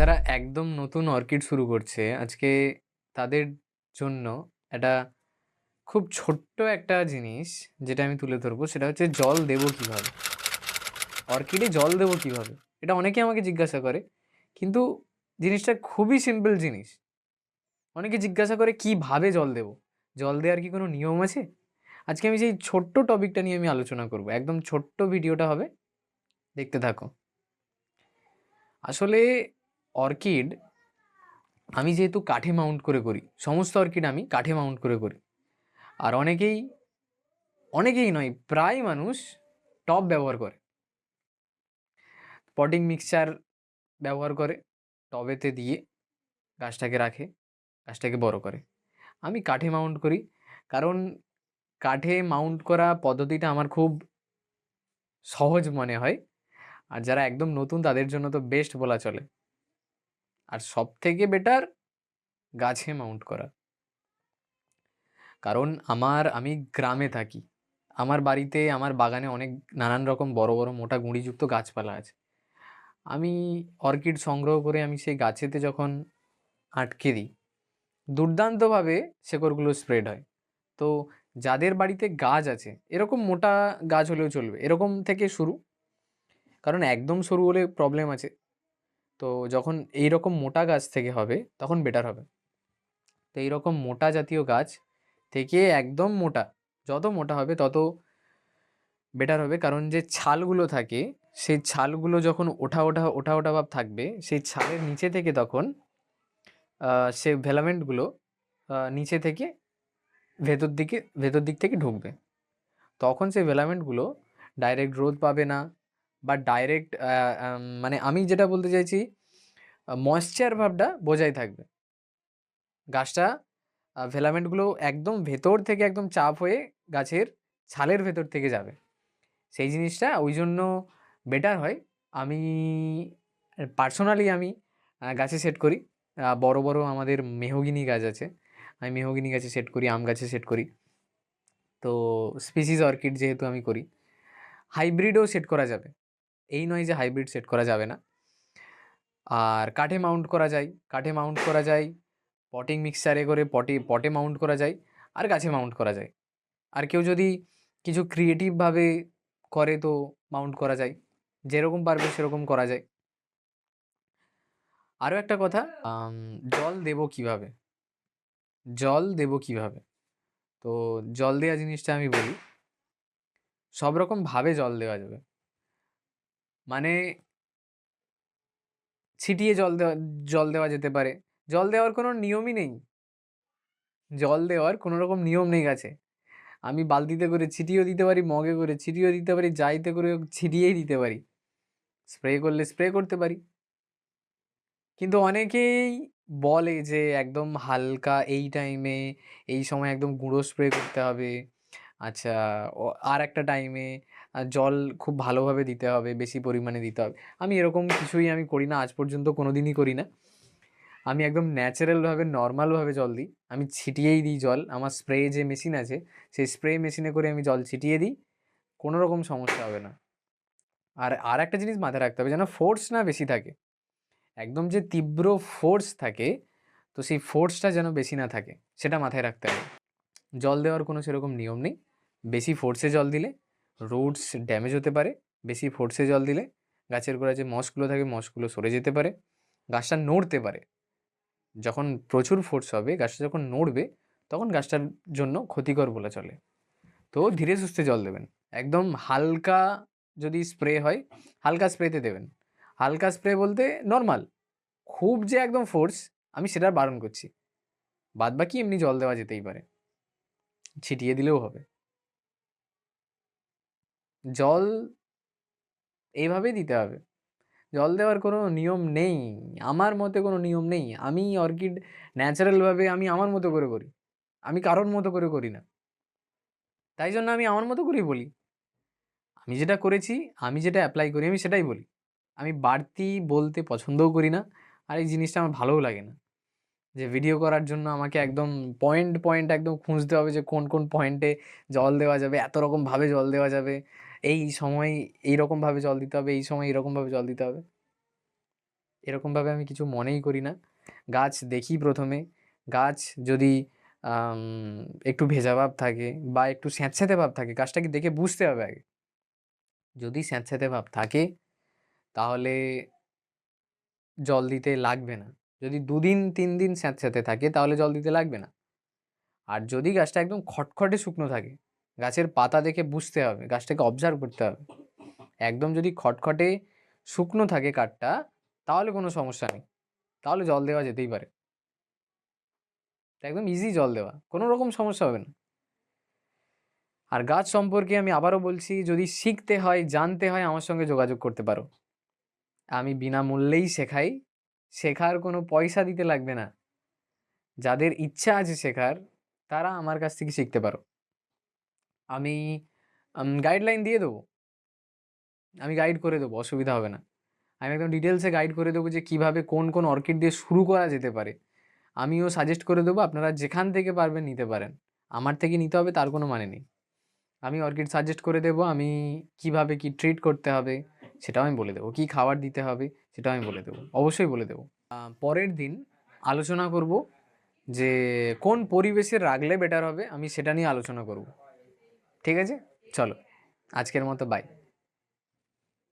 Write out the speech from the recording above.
যারা একদম নতুন অর্কিড শুরু করছে, আজকে তাদের জন্য একটা খুব ছোট্ট একটা জিনিস যেটা আমি তুলে ধরবো, সেটা হচ্ছে জল দেবো কীভাবে? অর্কিডে জল দেবো কীভাবে? এটা অনেকে আমাকে জিজ্ঞাসা করে, কিন্তু জিনিসটা খুবই সিম্পল জিনিস। অনেকে জিজ্ঞাসা করে, কীভাবে জল দেবো? জল দেওয়ার কি কোনো নিয়ম আছে? আজকে আমি সেই ছোট্ট টপিকটা নিয়ে আমি আলোচনা করব। একদম ছোট্ট ভিডিওটা হবে, দেখতে থাকো। আসলে অর্কিড, আমি যেহেতু কাঠে মাউন্ট করে করি, সমস্ত অর্কিড আমি কাঠে মাউন্ট করে করি। আর অনেকেই অনেকেই নয়, প্রায় মানুষ টপ ব্যবহার করে। পটিং মিক্সচার ব্যবহার করে, টবেতে দিয়ে গাছটাকে রাখে, গাছটাকে বড় করে। আমি কাঠে মাউন্ট করি, কারণ কাঠে মাউন্ট করা পদ্ধতিটা আমার খুব সহজ মনে হয়। আর যারা একদম নতুন, তাদের জন্য তো বেস্ট বলা চলে। আর সব থেকে বেটার গাছে মাউন্ট করা। কারণ আমার, আমি গ্রামে থাকি। আমার বাড়িতে, আমার বাগানে অনেক নানান রকম বড় বড়, মোটা গুঁড়িযুক্ত গাছপালা আছে। আমি অর্কিড সংগ্রহ করে আমি সেই গাছেতে যখন আটকে দিই, দুর্দান্তভাবে শেকড়গুলো স্প্রেড হয়। তো যাদের বাড়িতে গাছ আছে, এরকম মোটা গাছ হলেও চলবে, এরকম থেকে শুরু। কারণ একদম সরু হলে প্রবলেম আছে। তো যখন এই রকম মোটা গাছ থেকে হবে, তখন বেটার হবে। তো এই রকম মোটা জাতীয় গাছ থেকে একদম মোটা, যত মোটা হবে তত বেটার হবে। কারণ যে ছালগুলো থাকে, সেই ছালগুলো যখন ওঠা ওঠা ওঠা ওঠা ভাব থাকবে, সেই ছালের নিচে থেকে তখন সে ভেলামেন্টগুলো নিচে থেকে ভেতর দিকে, ভেতর দিক থেকে ঢুকবে। তখন সেই ভেলামেন্টগুলো ডাইরেক্ট রোদ পাবে না। বা ডাইরেক্ট মানে আমি যেটা বলতে চাইছি ময়েশ্চার ভাবটা বজায় থাকবে। গাছটা ভেলামেন্টগুলো একদম ভেতর থেকে একদম চাপ হয়ে গাছের ছালের ভেতর থেকে যাবে। সেই জিনিসটা ওই জন্য বেটার হয়। আমি পার্সোনালি আমি গাছে সেট করি। বড় বড় আমাদের মেহগিনি গাছ আছে। আমি মেহগিনি গাছে সেট করি, আম গাছে সেট করি। তো স্পিসিস অর্কিড যেহেতু আমি করি হাইব্রিডও সেট করা যাবে। এই নয় যে হাইব্রিড সেট করা যাবে না। আর কাঠে মাউন্ট করা যায়, কাঠে মাউন্ট করা যায় পটিং মিক্সচারে করে পটে পটে মাউন্ট করা যায়, আর গাছে মাউন্ট করা যায়। আর কেউ যদি কিছু ক্রিয়েটিভভাবে করে তো মাউন্ট করা যায়, যেরকম পারবে সেরকম করা যায়। আরও একটা কথা জল দেব কীভাবে? জল দেব কীভাবে? তো জল দেওয়া জিনিসটা আমি বলি সব রকমভাবে জল দেওয়া যাবে। মানে ছিটিয়ে জল দেওয়া জল দেওয়া যেতে পারে। জল দেওয়ার কোনো নিয়মই নেই। জল দেওয়ার কোনো রকম নিয়ম নেই গাছে। আমি বালতিতে করে ছিটিয়েও দিতে পারি, মগে করে ছিটিয়েও দিতে পারি, যাইতে করে ছিটিয়েই দিতে পারি। স্প্রে করলে স্প্রে করতে পারি। কিন্তু অনেকেই বলে যে, একদম হালকা এই টাইমে এই সময় একদম গুঁড়ো স্প্রে করতে হবে। আচ্ছা ও আর একটা টাইমে জল খুব ভালোভাবে দিতে হবে, বেশি পরিমাণে দিতে হবে। আমি এরকম কিছুই আমি করি না, আজ পর্যন্ত কোনো দিনই করি না। আমি একদম ন্যাচারালভাবে নর্মালভাবে জল দিই। আমি ছিটিয়েই দিই জল। আমার স্প্রে যে মেশিন আছে, সেই স্প্রে মেশিনে করে আমি জল ছিটিয়ে দিই। কোনো রকম সমস্যা হবে না। আর আর একটা জিনিস মাথায় রাখতে হবে যেন ফোর্স না বেশি থাকে। একদম যে তীব্র ফোর্স থাকে, তো সেই ফোর্সটা যেন বেশি না থাকে, সেটা মাথায় রাখতে হবে। জল দেওয়ার কোনো সেরকম নিয়ম নেই। বেশি ফোর্সে জল দিলে রুটস ড্যামেজ হতে পারে, বেশি ফোর্সে জল দিলে গাছের গোড়ায় যে মশগুলো থাকে মশগুলো সরে যেতে পারে, গাছটা নড়তে পারে। যখন প্রচুর ফোর্স হবে, গাছটা যখন নড়বে, তখন গাছটার জন্য ক্ষতিকর বলে চলে। তো ধীরে সুস্থে জল দেবেন। একদম হালকা যদি স্প্রে হয়, হালকা স্প্রেতে দেবেন। হালকা স্প্রে বলতে নর্মাল খুব যে একদম ফোর্স আমি সেটা বারণ করছি। বাদ বাকি এমনি জল দেওয়া যেতেই পারে। ছিটিয়ে দিলেও হবে। জল এইভাবেই দিতে হবে। জল দেওয়ার কোনো নিয়ম নেই। আমার মতে কোনো নিয়ম নেই। আমি অর্কিড ন্যাচারালভাবে আমি আমার মতো করে করি। আমি কারোর মতো করে করি না। তাই জন্য আমি আমার মতো করেই বলি। আমি যেটা করেছি, আমি যেটা অ্যাপ্লাই করি, আমি সেটাই বলি। আমি বাড়তি বলতে পছন্দও করি না আর এই জিনিসটা আমার ভালোও লাগে না। যে ভিডিও করার জন্য আমাকে একদম পয়েন্ট পয়েন্ট একদম খুঁজতে হবে যে কোন কোন পয়েন্টে জল দেওয়া যাবে, এত রকমভাবে জল দেওয়া যাবে। এই সময় এই রকমভাবে জল দিতে হবে, এই সময় এইরকমভাবে জল দিতে হবে। এরকমভাবে আমি কিছু মনেই করি না। গাছ দেখি প্রথমে। গাছ যদি একটু ভেজা ভাব থাকে বা একটু স্যাঁতস্যাঁতে ভাব থাকে, গাছটাকে দেখে বুঝতে হবে আগে। যদি স্যাঁতস্যাঁতে ভাব থাকে, তাহলে জল দিতে লাগবে না। যদি দুদিন তিন দিন স্যাঁতস্যাঁতে থাকে, তাহলে জল দিতে লাগবে না। আর যদি গাছটা একদম খটখটে শুকনো থাকে গাছের পাতা দেখে বুঝতে হবে, গাছটাকে অবজার্ভ করতে হবে। একদম যদি খটখটে শুকনো থাকে কাঠটা, তাহলে কোনো সমস্যা নেই। তাহলে জল দেওয়া যেতেই পারে। একদম ইজি জল দেওয়া, কোনো রকম সমস্যা হবে না। আর গাছ সম্পর্কে আমি আবারও বলছি, যদি শিখতে হয়, জানতে হয়, আমার সঙ্গে যোগাযোগ করতে পারো। আমি বিনামূল্যেই শেখাই। শেখার কোনো পয়সা দিতে লাগবে না। যাদের ইচ্ছা আছে শেখার, তারা আমার কাছ থেকে শিখতে পারো। আমি গাইডলাইন দিয়ে দেবো। আমি গাইড করে দেবো, অসুবিধা হবে না। আমি একদম ডিটেলসে গাইড করে দেবো যে কীভাবে কোন কোন অর্কিড দিয়ে শুরু করা যেতে পারে। আমিও সাজেস্ট করে দেবো, আপনারা যেখান থেকে পারবেন নিতে পারেন। আমার থেকে নিতে হবে, তার কোনো মানে নেই। আমি অর্কিড সাজেস্ট করে দেবো, আমি কীভাবে কি ট্রিট করতে হবে, সেটাও আমি বলে দেবো। কী খাবার দিতে হবে, সেটাও আমি বলে দেবো। অবশ্যই বলে দেবো। পরের দিন আলোচনা করব যে কোন পরিবেশে রাখলে বেটার হবে, আমি সেটা নিয়ে আলোচনা করব। ঠিক আছে? চলো। আজকের মতো বাই